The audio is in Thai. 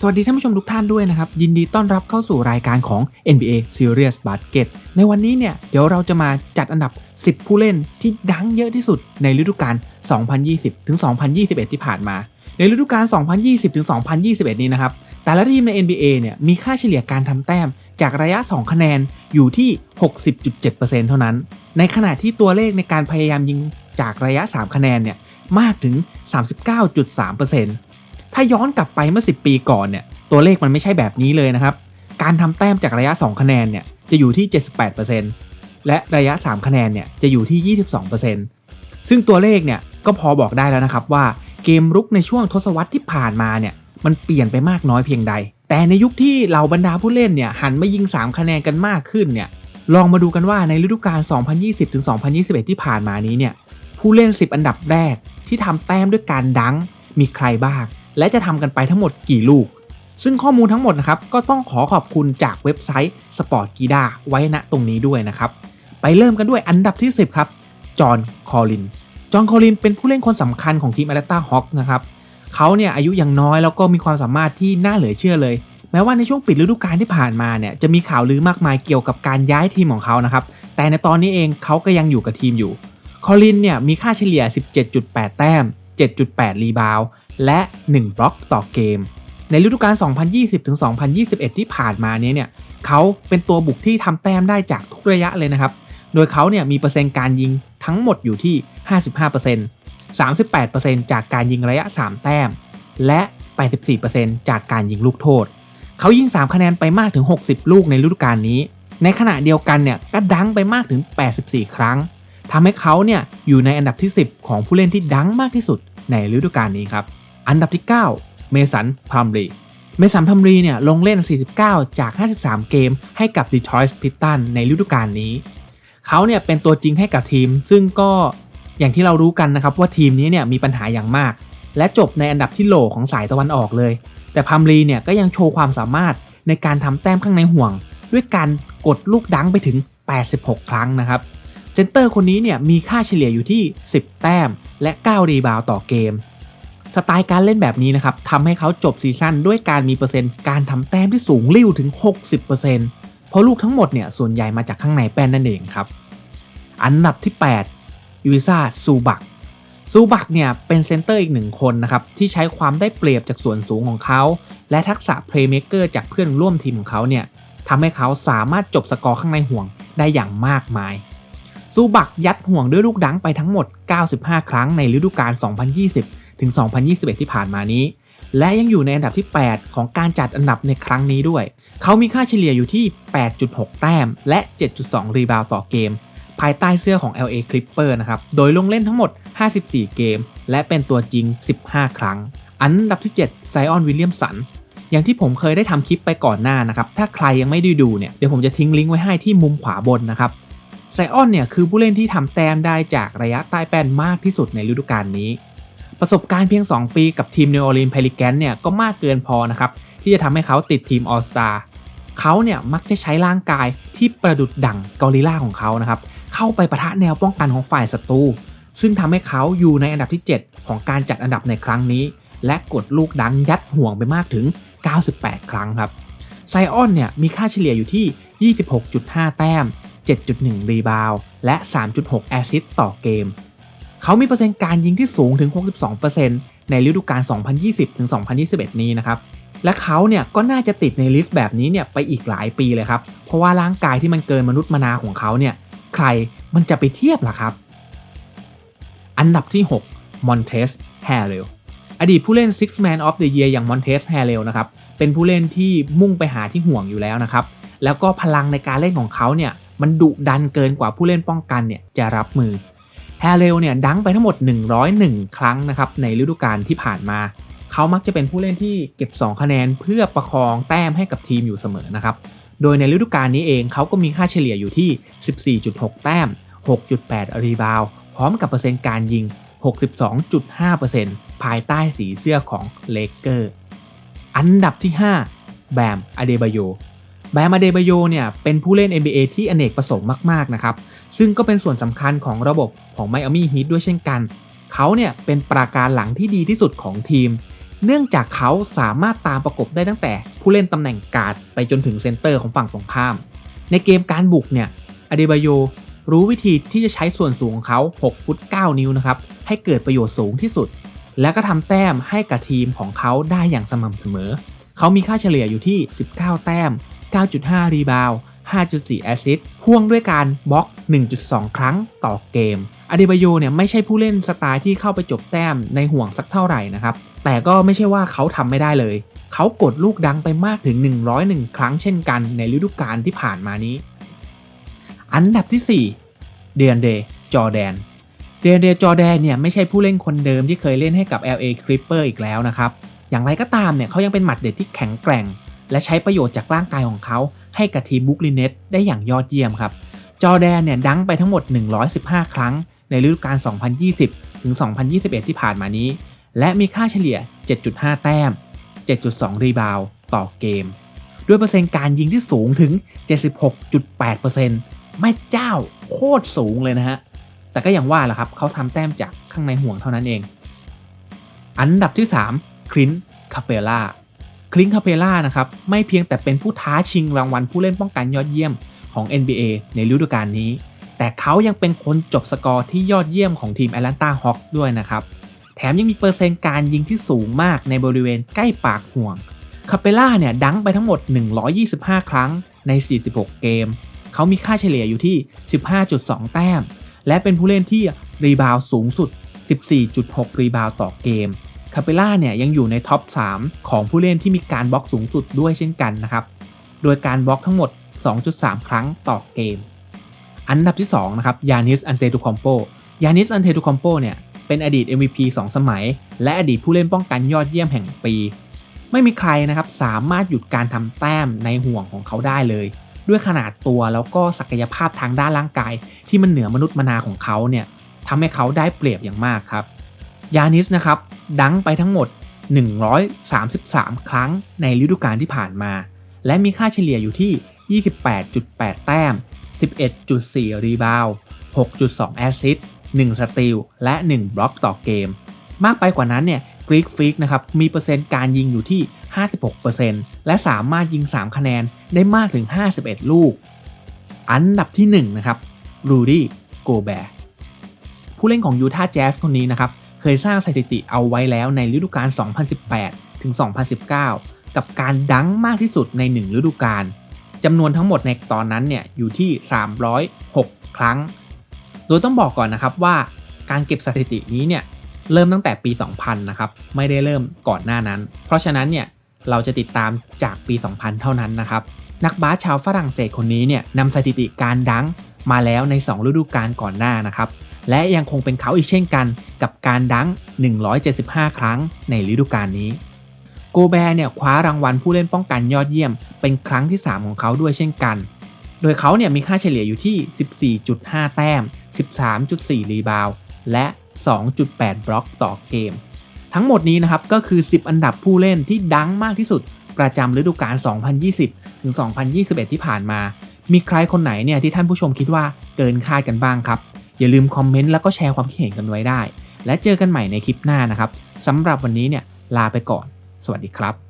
สวัสดีท่านผู้ชมทุกท่านด้วยนะครับ ยินดีต้อนรับเข้าสู่รายการของ NBA Serious Basket ในวันนี้เนี่ย เดี๋ยวเราจะมาจัดอันดับ 10 ผู้เล่นที่ดังเยอะที่สุดในฤดูกาล 2020 ถึง 2021 ที่ผ่านมา ในฤดูกาล 2020 ถึง 2021 นี้นะครับ แต่ละทีมใน NBA เนี่ยมีค่าเฉลี่ยการทำแต้มจากระยะ 2 คะแนนอยู่ที่ 60.7%เท่านั้น ในขณะที่ตัวเลขในการพยายามยิงจากระยะ 3 คะแนนเนี่ยมากถึง 39.3% ถ้าย้อนกลับไปเมื่อ 10 ปีก่อนเนี่ยตัวเลขมันไม่ใช่แบบนี้เลยนะครับ การทำแต้มจากระยะ 2 คะแนนเนี่ยจะอยู่ที่ 78%และระยะ 3 คะแนนเนี่ยจะอยู่ที่ 22%ซึ่งตัวเลขเนี่ยก็พอบอกได้แล้วนะครับว่าเกมรุกในช่วงทศวรรษที่ผ่านมาเนี่ยมันเปลี่ยนไปมากน้อยเพียงใด แต่ในยุคที่เหล่าบรรดาผู้เล่นเนี่ยหันมายิง 3 คะแนนกันมากขึ้นเนี่ยลองมาดูกันว่าในฤดูกาล 2020-2021 ที่ผ่านมานี้เนี่ยผู้เล่น 10 อันดับแรกที่ทำแต้มด้วยการดังมีใครบ้าง และจะทำกันไปทั้งหมดกี่ลูก ซึ่งข้อมูลทั้งหมดนะครับก็ต้องขอขอบคุณจากเว็บไซต์ Sport g i d a ไว้ณตรงนี้ด้วยนะครับ ไปเริ่มกันด้วยอันดับที่ 10 ครับ จอห์น คอลิน จอห์น คอลิน เป็นผู้เล่นคนสำคัญของทีม a อ l ตาฮอ k นะครับเขาเนี่ยอายุยังน้อยแล้วก็มีความสามารถที่น่าเหลือเชื่อเลย แม้ว่าในช่วงปิดฤดูกาลที่ผ่านมาเนี่ยจะมีข่าวลือมากมายเกี่ยวกับการย้ายทีมของเขานะครับ แต่ในตอนนี้เองเขาก็ยังอยู่กับทีมอยู่ คอลินเนี่ยมีค่าเฉลี่ย 17.8 แต้ม 7.8 รีบาว และ 1 บล็อกต่อเกม ในฤดูกาล 2020-2021 ที่ผ่านมานี้เนี่ยเขาเป็นตัวบุกที่ทำแต้มได้จากทุกระยะเลยนะครับ โดยเขาเนี่ยมีเปอร์เซ็นต์การยิงทั้งหมดอยู่ที่ 55% 38%จากการยิงระยะ 3 แต้ม และ 84%จากการยิงลูกโทษ เขายิง 3 คะแนนไปมากถึง 60 ลูกในฤดูกาลนี้ ในขณะเดียวกันเนี่ยก็ดังไปมากถึง 84 ครั้ง ทำให้เขาเนี่ยอยู่ในอันดับที่ 10 ของผู้เล่นที่ดังมากที่สุดในฤดูกาลนี้ครับ อันดับที่ 9 เมสันพัมรีเมสันพัมรีเนี่ยลงเล่น 49 จาก 53 เกมให้กับดีทรอยต์พิตตันในฤดูกาลนี้ เขาเนี่ยเป็นตัวจริงให้กับทีม ซึ่งก็อย่างที่เรารู้กันนะครับว่าทีมนี้เนี่ยมีปัญหาอย่างมาก และจบในอันดับที่โหลของสายตะวันออกเลย แต่พัมรีเนี่ยก็ยังโชว์ความสามารถในการทำแต้มข้างในห่วง ด้วยการกดลูกดังไปถึง 86 ครั้งนะครับเซนเตอร์คนนี้เนี่ยมีค่าเฉลี่ยอยู่ที่ 10 แต้มและ 9 รีบาวต่อเกม สไตล์การเล่นแบบนี้นะครับทำให้เขาจบซีซั่นด้วยการมีเปอร์เซ็นต์การทำแต้มที่สูงริ่วถึง 60%เพราะลูกทั้งหมดเนี่ยส่วนใหญ่มาจากข้างในแป้นนั่นเองครับ อันดับที่8ยูวิซาซูบักซูบักเนี่ยเป็นเซนเตอร์อีกหนึ่งคนนะครับที่ใช้ความได้เปรียบจากส่วนสูงของเขา และทักษะเพลย์เม k เกอร์จากเพื่อนร่วมทีมของเขาเนี่ยทำให้เขาสามารถจบสกอร์ข้างในห่วงได้อย่างมากมายซูบักยัดห่วงด้วยลูกดังไปทั้งหมด 95 ครั้งในฤดูกาล 2020 ถึง 2021 ที่ผ่านมานี้ และยังอยู่ในอันดับที่ 8 ของการจัดอันดับในครั้งนี้ด้วย เขามีค่าเฉลี่ยอยู่ที่ 8.6 แต้ม และ 7.2 รีบาวต่อเกม ภายใต้เสื้อของ LA Clipper นะครับ โดยลงเล่นทั้งหมด 54 เกม และเป็นตัวจริง 15 ครั้ง อันดับที่7ไซออนวิลเลียมสันอย่างที่ผมเคยได้ทำคลิปไปก่อนหน้านะครับ ถ้าใครยังไม่ได้ดูเนี่ย เดี๋ยวผมจะทิ้งลิงก์ไว้ให้ที่มุมขวาบนนะครับ ไซออนเนี่ยคือผู้เล่นที่ทำแต้มได้จากระยะใต้แป้นมากที่สุดในฤดูกาลนี้ ประสบการณ์เพียง 2 ปีกับทีม New Orleans Pelicans เนี่ยก็มากเกินพอนะครับ ที่จะทำให้เขาติดทีม All Star เขาเนี่ยมักจะใช้ร่างกายที่ประดุดดั่งกอริลลาของเขานะครับ เข้าไปประทะแนวป้องกันของฝ่ายศัตรูซึ่งทำให้เขาอยู่ในอันดับที่ 7 ของการจัดอันดับในครั้งนี้ และกดลูกดังยัดห่วงไปมากถึง 98 ครั้งครับไซออนเนี่ยมีค่าเฉลี่ยอยู่ที่ 26.5 แต้ม 7.1 รีบาวและ 3.6 แอซิสตต่อเกม เขามีเปอร์เซ็นต์การยิงที่สูงถึง 62%ในฤดูกาล 2020-2021 นี้นะครับ และเขาเนี่ยก็น่าจะติดในลิสต์แบบนี้เนี่ยไปอีกหลายปีเลยครับ เพราะว่าร่างกายที่มันเกินมนุษย์มนาของเขาเนี่ย ใครมันจะไปเทียบล่ะครับ อันดับที่ 6 มอนเทส แฮร์เรล อดีตผู้เล่น Six Man of the Year อย่างมอนเทส แฮร์เรลนะครับ เป็นผู้เล่นที่มุ่งไปหาที่ห่วงอยู่แล้วนะครับ แล้วก็พลังในการเล่นของเขาเนี่ย มันดุดันเกินกว่าผู้เล่นป้องกันเนี่ยจะรับมือ แฮร์เรลเนี่ยดังไปทั้งหมด 101 ครั้งนะครับในฤดูกาลที่ผ่านมา เขามักจะเป็นผู้เล่นที่เก็บ 2 คะแนนเพื่อประคองแต้มให้กับทีมอยู่เสมอนะครับ โดยในฤดูกาลนี้เองเขาก็มีค่าเฉลี่ยอยู่ที่ 14.6 แต้ม 6.8 รีบาว พร้อมกับเปอร์เซ็นต์การยิง 62.5%ภายใต้สีเสื้อของเลเกอร์ อันดับที่ 5 แบมอเดบาโยแบมอเดบาโยเนี่ยเป็นผู้เล่น NBA ที่อเนกประสงค์มากๆนะครับ ซึ่งก็เป็นส่วนสำคัญของระบบของไมอามี่ฮีทด้วยเช่นกัน เขาเนี่ยเป็นปราการหลังที่ดีที่สุดของทีม เนื่องจากเขาสามารถตามประกบได้ตั้งแต่ผู้เล่นตำแหน่งการ์ดไปจนถึงเซนเตอร์ของฝั่งตรงข้าม ในเกมการบุกเนี่ยอเดบาโยรู้วิธีที่จะใช้ส่วนสูงของเขา 6 ฟุต 9 นิ้วนะครับ ให้เกิดประโยชน์สูงที่สุด และก็ทำแต้มให้กับทีมของเขาได้อย่างสม่ำเสมอ เขามีค่าเฉลี่ยอยู่ที่ 19 แต้ม 9.5 รีบาว 5.4 แอสซิสต์พ่วงด้วยการบล็อก 1.2 ครั้งต่อเกมอเดบาโยเนี่ยไม่ใช่ผู้เล่นสไตล์ที่เข้าไปจบแต้มในห่วงสักเท่าไหร่นะครับ แต่ก็ไม่ใช่ว่าเขาทำไม่ได้เลย เขากดลูกดังไปมากถึง 101 ครั้งเช่นกันในฤดูกาลที่ผ่านมานี้ อันดับที่ 4 เดียนเดจอแดน เดียนเดจอแดนเนี่ยไม่ใช่ผู้เล่นคนเดิมที่เคยเล่นให้กับ LA Clipper อีกแล้วนะครับ อย่างไรก็ตามเนี่ยเขายังเป็นหมัดเด็ดที่แข็งแกร่ง และใช้ประโยชน์จากร่างกายของเขา ให้กับทีมบุกลินเนตได้อย่างยอดเยี่ยมครับ จอแดนเนี่ยดังไปทั้งหมด 115 ครั้ง ในฤดูกาล 2020 ถึง 2021 ที่ผ่านมานี้ และมีค่าเฉลี่ย 7.5 แต้ม 7.2 รีบาวต่อเกม ด้วยเปอร์เซ็นต์การยิงที่สูงถึง 76.8%แม่เจ้าโคตรสูงเลยนะฮะ แต่ก็อย่างว่าแหละครับเขาทำแต้มจากข้างในห่วงเท่านั้นเอง อันดับที่ 3คลินคาเปล่า ลินคาเปล่านะครับไม่เพียงแต่เป็นผู้ท้าชิงรางวัลผู้เล่นป้องกันยอดเยี่ยมของ NBA ในฤดูกาลนี้ แต่เขายังเป็นคนจบสกอร์ที่ยอดเยี่ยมของทีมแอตแลนตาฮอคด้วยนะครับ แถมยังมีเปอร์เซ็นต์การยิงที่สูงมากในบริเวณใกล้ปากห่วง คาเปล่าเนี่ยดังไปทั้งหมด 125 ครั้งใน 46 เกม เขามีค่าเฉลี่ยอยู่ที่ 15.2 แต้ม และเป็นผู้เล่นที่รีบาวสูงสุด 14.6 รีบาวต่อเกม คาเปล่าเนี่ยยังอยู่ในท็อป 3 ของผู้เล่นที่มีการบล็อกสูงสุดด้วยเช่นกันนะครับ โดยการบล็อกทั้งหมด 2.3 ครั้งต่อเกม อันดับที่2นะครับยานิสอันเตตุคอมโปยานิสอันเตตุคอมโปเนี่ยเป็นอดีต MVP 2 สมัย และอดีตผู้เล่นป้องกันยอดเยี่ยมแห่งปี ไม่มีใครนะครับสามารถหยุดการทำแต้มในห่วงของเขาได้เลย ด้วยขนาดตัวแล้วก็ศักยภาพทางด้านร่างกาย ที่มันเหนือมนุษย์มนาของเขาเนี่ยทำให้เขาได้เปรียบอย่างมากครับยานิสนะครับ ดังไปทั้งหมด 133 ครั้งในฤดูกาลที่ผ่านมา และมีค่าเฉลี่ยอยู่ที่ 28.8 แต้ม 11.4 รีบาว 6.2 แอสซิสต์1สตีล และ 1 บล็อกต่อเกม มากไปกว่านั้นเนี่ยกรีกฟิกนะครับ มีเปอร์เซ็นต์การยิงอยู่ที่ 56%และสามารถยิง 3 คะแนนได้มากถึง 51 ลูก อันดับที่ 1 นะครับรูดี้โกแบร์ผู้เล่นของยูทาห์แจ๊สคนนี้นะครับ ยสร้างสถิติเอาไว้แล้วในฤดูกาล 2018 ถึง 2019 กับการดังมากที่สุดใน 1 ฤดูกาลจำนวนทั้งหมดในตอนนั้นเนี่ยอยู่ที่ 306 ครั้ง โดยต้องบอกก่อนนะครับว่าการเก็บสถิตินี้เนี่ยเริ่มตั้งแต่ปี 2000 นะครับ ไม่ได้เริ่มก่อนหน้านั้น เพราะฉะนั้นเนี่ยเราจะติดตามจากปี 2000 เท่านั้นนะครับ นักบาสชาวฝรั่งเศสคนนี้เนี่ยนำสถิติการดังมาแล้วใน 2 ฤดูกาลก่อนหน้านะครับ และยังคงเป็นเขาอีกเช่นกันกับการดัง 175 ครั้งในฤดูกาลนี้ โกแบร์เนี่ยคว้ารางวัลผู้เล่นป้องกันยอดเยี่ยม เป็นครั้งที่ 3 ของเขาด้วยเช่นกัน โดยเขาเนี่ยมีค่าเฉลี่ยอยู่ที่ 14.5 แต้ม 13.4 รีบาวและ 2.8 บล็อกต่อเกม ทั้งหมดนี้นะครับก็คือ 10 อันดับผู้เล่นที่ดังมากที่สุด ประจำฤดูกาล 2020 ถึง 2021 ที่ผ่านมา มีใครคนไหนเนี่ยที่ท่านผู้ชมคิดว่าเกินคาดกันบ้างครับ อย่าลืมคอมเมนต์แล้วก็แชร์ความคิดเห็นกันไว้ได้ และเจอกันใหม่ในคลิปหน้านะครับสำหรับวันนี้เนี่ยลาไปก่อน สวัสดีครับ